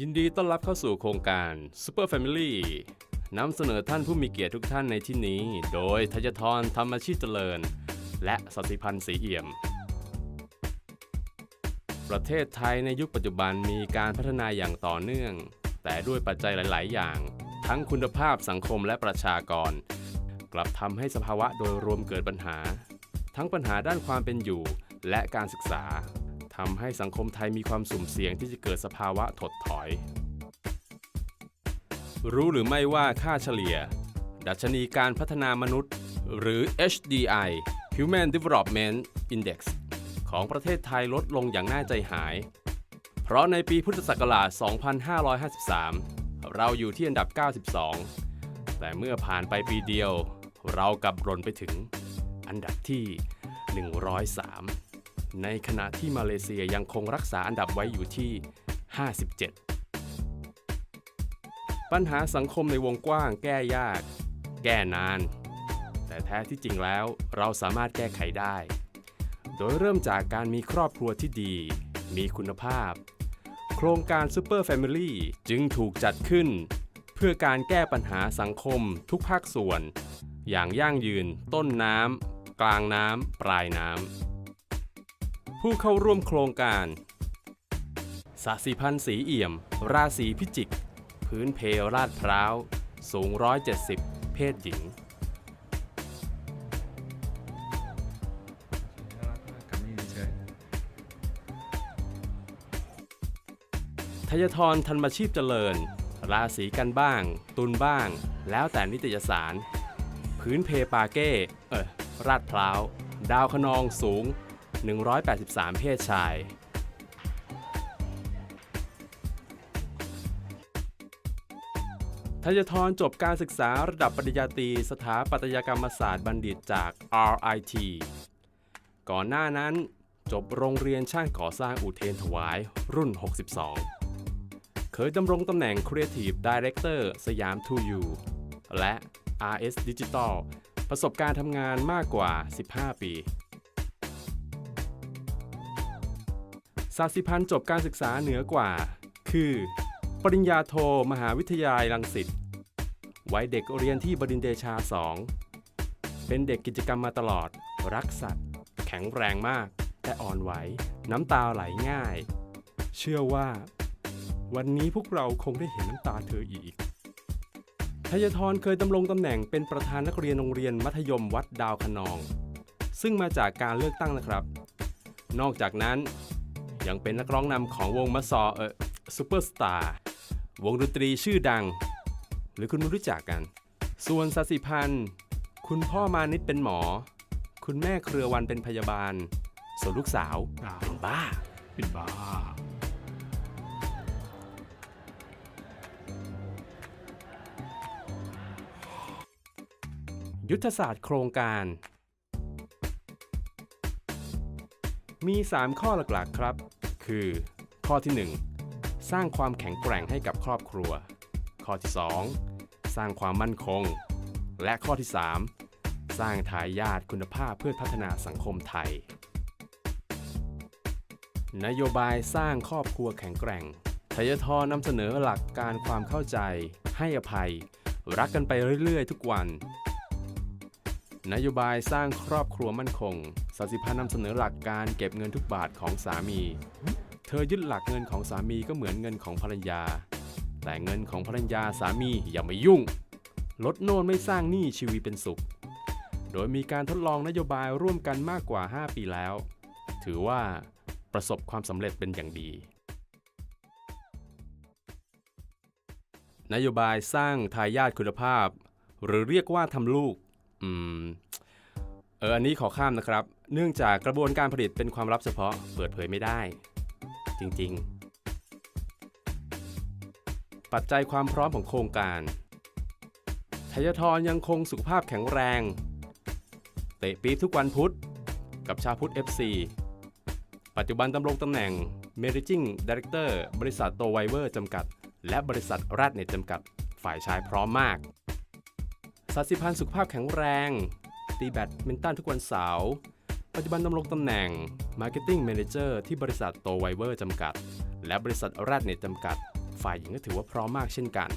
ยินดีต้อนรับเข้าสู่โครงการ Super Family นำเสนอท่านผู้มีเกียรติทุกท่านในที่นี้ โดยทยทรธรรมชิตเจริญ และสศิพันธ์ศรีเอี่ยม ประเทศไทยในยุคปัจจุบันมีการพัฒนาอย่างต่อเนื่อง แต่ด้วยปัจจัยหลาย ๆ อย่าง ทั้งคุณภาพสังคมและประชากร กลับทำให้สภาวะโดยรวมเกิดปัญหา ทั้งปัญหาด้านความเป็นอยู่และการศึกษา ทำให้สังคมไทยมีความสุ่มเสี่ยงที่จะเกิดสภาวะถดถอย รู้หรือไม่ว่าค่าเฉลี่ย ดัชนีการพัฒนามนุษย์ หรือ HDI Human Development Index ของประเทศไทยลดลงอย่างน่าใจหาย เพราะในปีพุทธศักราช 2553 เราอยู่ที่อันดับ 92 แต่เมื่อผ่านไปปีเดียว เรากลับหล่นไปถึงอันดับที่ 103 ในขณะที่มาเลเซียยังคงรักษาอันดับไว้อยู่ที่ 57 ปัญหาสังคมในวงกว้างแก้ยาก แก้นาน แต่แท้ที่จริงแล้วเราสามารถแก้ไขได้ โดยเริ่มจากการมีครอบครัวที่ดี มีคุณภาพ โครงการ Super Family จึงถูกจัดขึ้น เพื่อการแก้ปัญหาสังคมทุกภาคส่วน อย่างยั่งยืน ต้นน้ำกลางน้ำปลายน้ำ ผู้เข้าร่วมโครงการสสิพันธ์สีเอี่ยม ราศีพิจิก พื้นเพลาดพร้าว สูง 170 เพศหญิงกับนี่เฉยทยทรธันมชีพเจริญ ราศีกันบ้าง ตุนบ้าง แล้วแต่นิตยสาร พื้นเพปาเก้ เออราดพร้าว ดาวคะนองสูง 183 เพศชายทยทรจบการศึกษาระดับปริญญาตรีสถาปัตยกรรมศาสตร์บัณฑิตจาก RIT ก่อนหน้านั้นจบโรงเรียนช่างก่อสร้างอุเทนถวายรุ่น 62 เคยดำรงตำแหน่ง Creative Director สยาม 2U และ RS Digital ประสบการณ์ทำงานมากกว่า 15 ปี ศาสิพันธ์จบการศึกษาเหนือกว่า คือ ปริญญาโทมหาวิทยาลัยรังสิตวัยเด็กเรียนที่บดินเดชา 2 เป็นเด็กกิจกรรมมาตลอด รักสัตว์ แข็งแรงมาก แต่อ่อนไหว น้ำตาไหลง่าย เชื่อว่า วันนี้พวกเราคงได้เห็นน้ำตาเธออีกทยทรเคยดำรงตำแหน่งเป็นประธานนักเรียนโรงเรียนมัธยมวัดดาวคะนอง ซึ่งมาจากการเลือกตั้งนะครับ นอกจากนั้น ยังเป็นนักร้องนำของวงมะซอเออซูเปอร์สตาร์วงดนตรีชื่อดัง หรือคุณไม่รู้จักกัน ส่วนสสิพันธ์คุณพ่อมานิดเป็นหมอ คุณแม่เครือวันเป็นพยาบาล ส่วนลูกสาวๆอ้าว เป็นบ้า เป็นบ้า ยุทธศาสตร์โครงการ มี 3 ข้อหลัก ๆ ครับ คือ ข้อที่ 1 สร้างความแข็งแกร่งให้กับครอบครัว ข้อที่ 2 สร้างความมั่นคง และข้อที่ 3 สร้างทายาทคุณภาพเพื่อพัฒนาสังคมไทย นโยบายสร้างครอบครัวแข็งแกร่งทยทนำเสนอหลักการความเข้าใจ ให้อภัย รักกันไปเรื่อยๆ ทุกวัน นโยบายสร้างครอบครัวมั่นคงสาสิพันนำเสนอหลักการเก็บเงินทุกบาทของสามี เธอยึดหลักเงินของสามีก็เหมือนเงินของภรรยา แต่เงินของภรรยาสามีอย่ามายุ่ง ลดโน่นไม่สร้างหนี้ชีวิตเป็นสุข โดยมีการทดลองนโยบายร่วมกันมากกว่า 5 ปีแล้ว ถือว่าประสบความสำเร็จเป็นอย่างดี นโยบายสร้างทายาทคุณภาพ หรือเรียกว่าทำลูก เอออันนี้ขอข้ามนะครับ เนื่องจากกระบวนการผลิตเป็นความลับเฉพาะเปิดเผยไม่ได้ จริงๆ ปัจจัยความพร้อมของโครงการทยทรยังคงสุขภาพแข็งแรง เตะปี๊บทุกวันพุธ กับชาพุทธ FC ปัจจุบันดำรงตำแหน่ง Managing Director บริษัทโตไวเวอร์จำกัด และบริษัทแรดเน็ตจำกัด ฝ่ายชายพร้อมมาก สัตสิพันธ์สุขภาพแข็งแรง ตีแบดมินตันทุกวันเสาร์ปัจจุบันดำรงตำแหน่ง Marketing Manager ที่บริษัทโตไวเวอร์จำกัด และบริษัทแรดเน็ตจำกัด ฝ่ายหญิงก็ถือว่าพร้อมมากเช่นกัน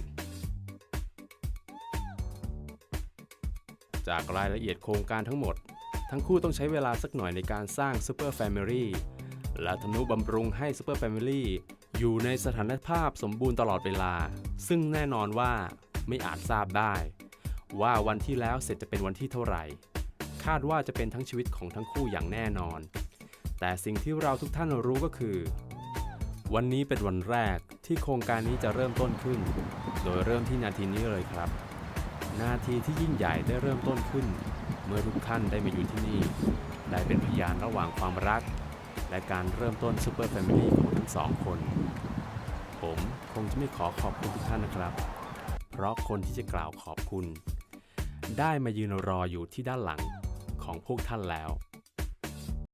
จากรายละเอียดโครงการทั้งหมด ทั้งคู่ต้องใช้เวลาสักหน่อยในการสร้าง Super Family และทนุบำรุงให้ Super Family อยู่ในสถานภาพสมบูรณ์ตลอดเวลา ซึ่งแน่นอนว่าไม่อาจทราบได้ ว่าวันที่แล้วเสร็จจะเป็นวันที่เท่าไหร่ คาดว่าจะเป็นทั้งชีวิตของทั้งคู่อย่างแน่นอน แต่สิ่งที่เราทุกท่านรู้ก็คือ วันนี้เป็นวันแรกที่โครงการนี้จะเริ่มต้นขึ้น โดยเริ่มที่นาทีนี้เลยครับ นาทีที่ยิ่งใหญ่ได้เริ่มต้นขึ้น เมื่อทุกท่านได้มาอยู่ที่นี่ ได้เป็นพยานระหว่างความรัก และการเริ่มต้นซูเปอร์แฟมิลี่ของทั้งสองคน ผมคงจะไม่ขอขอบคุณทุกท่านนะครับ เพราะคนที่จะกล่าวขอบคุณ ได้มายืนรออยู่ที่ด้านหลังของพวกท่านแล้ว